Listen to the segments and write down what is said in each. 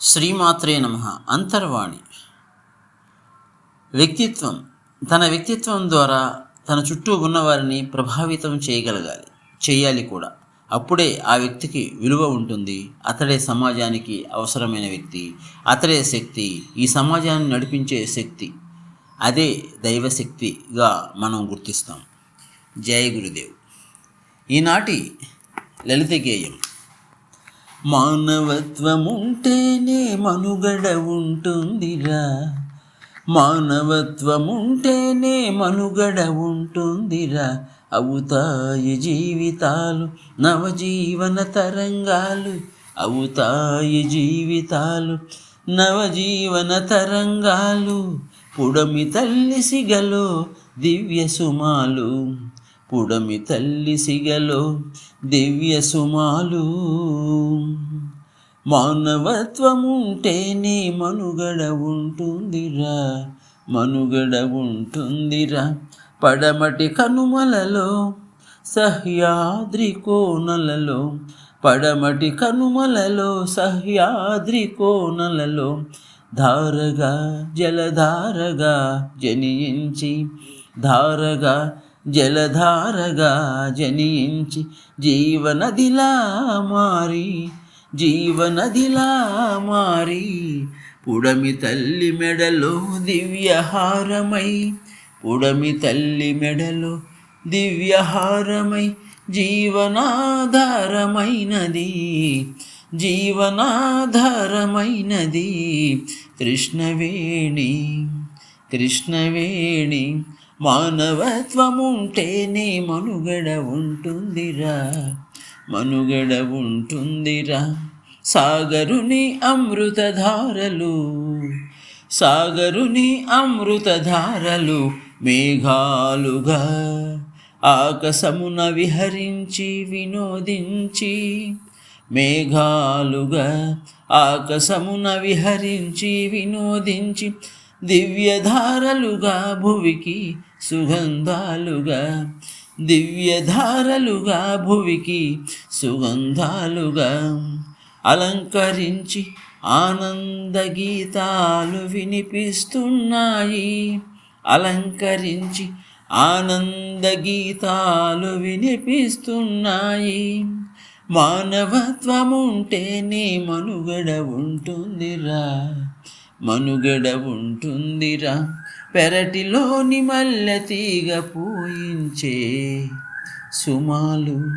శ్రీమాత్రే నమ అంతర్వాణి. వ్యక్తిత్వం తన వ్యక్తిత్వం ద్వారా తన చుట్టూ ఉన్నవారిని ప్రభావితం చేయగలగాలి చేయాలి కూడా. అప్పుడే ఆ వ్యక్తికి విలువ ఉంటుంది. అతడే సమాజానికి అవసరమైన వ్యక్తి అతడే శక్తి ఈ సమాజాన్ని నడిపించే శక్తి అదే దైవశక్తిగా మనం గుర్తిస్తాం. జయ గురుదేవ్. ఈనాటి లలిత గేయం. మానవత్వముంటేనే మనుగడ ఉంటుందిరా. మానవత్వముంటేనే మనుగడ ఉంటుందిరా. అవుతాయి జీవితాలు నవజీవన తరంగాలు. అవుతాయి జీవితాలు నవజీవన తరంగాలు. పుడమి తల్లి సిగలో దివ్య సుమాలు. పుడమి తల్లి సిగలో దివ్య సుమాలు. మానవత్వముంటేనే మనుగడ ఉంటుందిరా మనుగడ ఉంటుందిరా. పడమటి కనుమలలో సహ్యాద్రి కోనలలో పడమటి కనుమలలో సహ్యాద్రి కోనలలో ధారగా జలధారగా జనించి ధారగా జలధారగా జనించి జీవనదిలా మారి జీవనదిలా మారి పుడమి తల్లి మెడలో దివ్యహారమై పుడమి తల్లి మెడలో దివ్యహారమై జీవనాధారమైనది జీవనాధారమైనది. కృష్ణవేణి కృష్ణవేణి మానవత్వముంటేనే మనుగడ ఉంటుందిరా మనుగడ ఉంటుందిరా. సాగరుని అమృతధారలు సాగరుని అమృతధారలు మేఘాలుగా ఆకాశమున విహరించి వినోదించి మేఘాలుగా ఆకాశమున విహరించి వినోదించి దివ్యధారలుగా భువికి సుగంధాలుగా. దివ్యధారలుగా భువికి సుగంధాలుగా. అలంకరించి ఆనంద గీతాలు వినిపిస్తున్నాయి. అలంకరించి ఆనంద గీతాలు వినిపిస్తున్నాయి మానవత్వముంటేనే మనుగడ ఉంటుందిరా. మనుగడ ఉంటుందిరా. పెరటిలోని మల్లె తీగ పూయించే సుమాలు.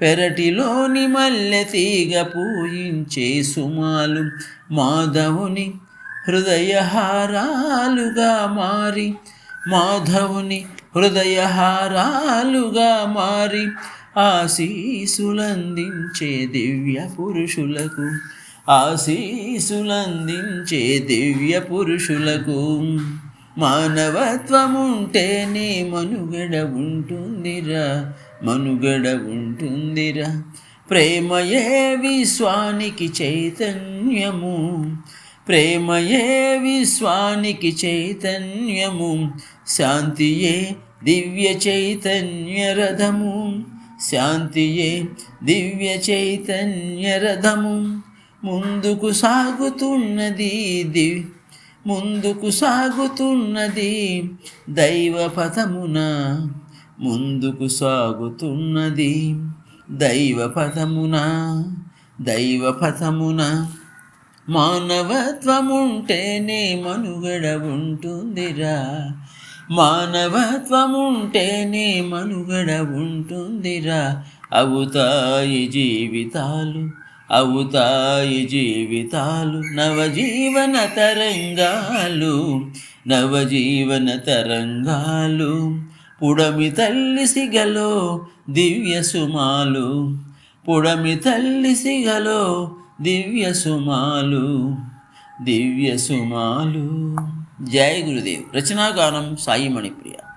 పెరటిలోని మల్లె తీగ పూయించే సుమాలు. మాధవుని హృదయహారాలుగా మారి. మాధవుని హృదయహారాలుగా మారి. ఆశీసులందించే దివ్య పురుషులకు ఆశీసులందించే దివ్య పురుషులకు మానవత్వముంటేనే మనుగడ ఉంటుందిరా మనుగడ ఉంటుందిరా. ప్రేమయే విశ్వానికి చైతన్యము ప్రేమయే విశ్వానికి చైతన్యము శాంతియే దివ్య చైతన్య రథము శాంతియే దివ్య చైతన్య రథము. ముందుకు సాగుతున్నది దివ్ ముందుకు సాగుతున్నది దైవ పథమున ముందుకు సాగుతున్నది దైవ పథమున దైవ పథమున మానవత్వముంటేనే మనుగడ ఉంటుందిరా. మానవత్వముంటేనే మనుగడ ఉంటుందిరా. అవుతాయి జీవితాలు అవుతాయి జీవితాలు నవజీవన తరంగాలు నవజీవన తరంగాలు. పుడమి తల్లి సిగలో దివ్య సుమాలు పుడమి తల్లి సిగలో దివ్య సుమాలు దివ్య సుమాలు. జయ గురుదేవ్. రచనాగానం సాయి మణిప్రియ.